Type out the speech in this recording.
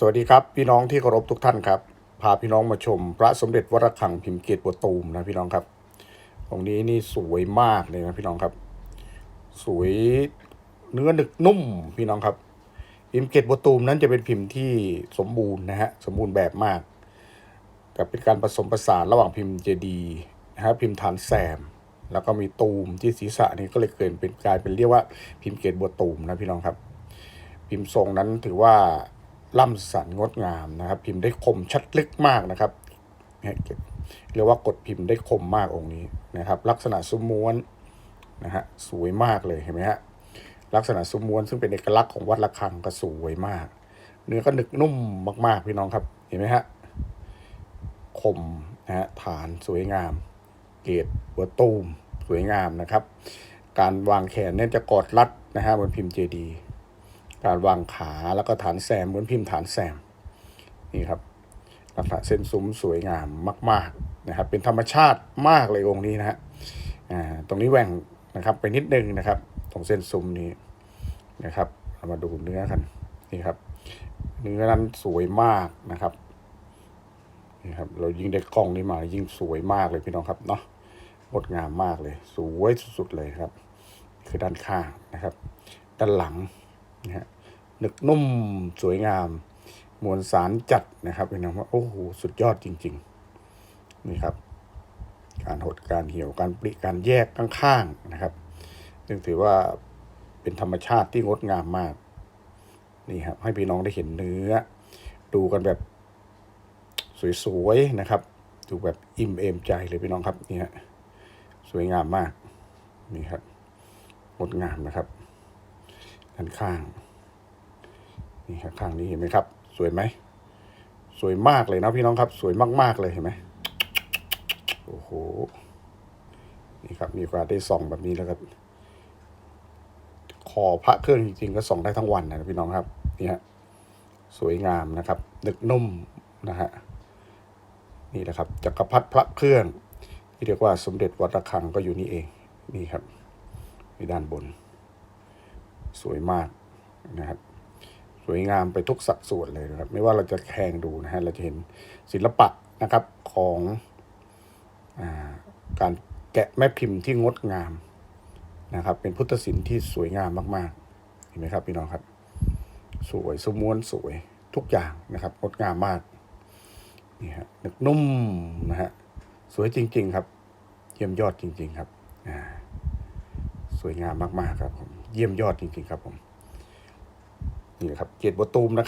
สวัสดีครับ พี่น้องที่เคารพทุกท่านครับ พาพี่น้องมาชม พระสมเด็จวรคังพิมพ์เกตบัวตูมนะพี่น้องครับองค์นี้นี่สวยมากเลยนะพี่น้องครับ สวยเนื้อหนึกนุ่มพี่น้องครับ พิมพ์เกตบัวตูมนั้นจะเป็นพิมพ์ที่สมบูรณ์นะฮะสมบูรณ์แบบมาก แต่เป็นการผสมผสานระหว่างพิมพ์เจดีนะฮะพิมพ์ฐานแซม แล้วก็มีตูมที่ศีรษะนี่ก็เลยเกิดเป็นกลายเป็นเรียกว่าพิมพ์เกตบัวตูมนะพี่น้องครับ พิมพ์ทรงนั้นถือว่า ล่ำสันงดงามนะครับ พิมพ์ได้คมชัดลึกมากนะครับเนี่ยเรียกว่ากดพิมพ์ได้คมมากองค์นี้นะครับ ลักษณะซุ้มม้วนนะฮะสวยมากเลยเห็นไหมฮะลักษณะซุ้มม้วนซึ่งเป็นเอกลักษณ์ของวัดระฆังก็สวยมาก เนื้อก็หนึกนุ่มมากๆพี่น้องครับ เห็นไหมฮะคมนะฮะฐานสวยงาม เกรดหัวตูมสวยงามนะครับ การวางแขนเนี่ยจะกอดรัดนะฮะบนพิมพ์เจดี การวางขาแล้วก็ฐานแซมเหมือนพิมพ์ฐานแซมนี่ครับลักษณะเส้นซุ้มสวยงามมาก ๆนะครับ เป็นธรรมชาติมากเลยองค์นี้นะฮะอ่าตรงนี้แหว่งนะครับไปนิดนึงนะครับ ตรงเส้นซุ้มนี้นะครับเรามาดูเนื้อกันนี่ครับ เนื้อนั้นสวยมากนะครับนี่ครับเรายิ่งได้กล้องนี้มายิ่งสวยมากเลยพี่น้องครับเนาะงดงามมากเลย สวยสุดๆเลยครับ คือด้านข้างนะครับ ด้านหลัง นะฮะหนึกนุ่มสวยงาม มวลสารจัดนะครับพี่น้องว่าโอ้โหสุดยอดจริง ๆ นี่ครับ การหดการเหี่ยวการปริการแยกข้างๆนะครับ ซึ่งถือว่าเป็นธรรมชาติที่งดงามมาก นี่ครับ ให้พี่น้องได้เห็นเนื้อ ดูกันแบบสวยๆนะครับ ดูแบบอิ่มเอมใจเลยพี่น้องครับนี่ฮะสวยงามมากนี่ครับงดงามนะครับ ด้านข้าง นี่ครับข้างนี้เห็นไหมครับ สวยไหม สวยมากเลยนะพี่น้องครับ สวยมากๆเลยเห็นไหมโอ้โห นี่ครับ มีโอกาสได้ส่องแบบนี้แล้วก็คอพระเครื่องจริงๆ ก็ส่องได้ทั้งวันนะพี่น้องครับ นี่ฮะ สวยงามนะครับนึกนุ่มนะฮะ นี่แหละครับจักรพรรดิพระเครื่อง ที่เรียกว่าสมเด็จวัดระฆังก็อยู่นี่เอง นี่ครับในด้านบน สวยมากนะครับ สวยงามไปทุกสัดส่วนเลยนะครับ ไม่ว่าเราจะแข่งดูนะฮะเราจะเห็นศิลปะนะครับของอาการแกะแม่พิมพ์ที่งดงามนะครับ เป็นพุทธศิลป์ที่สวยงามมากๆเห็นไหมครับพี่น้องครับ สวยสมวนสวยทุกอย่างนะครับงดงามมากนี่ฮะนึกนุ่มนะฮะสวยจริง ๆ ครับ เยี่ยมยอดจริง ๆ ครับสวยงามมาก ๆ ครับผม เยี่ยมยอดจริงๆครับผม นี่แหละครับ เกียรติบัวตูมนะครับ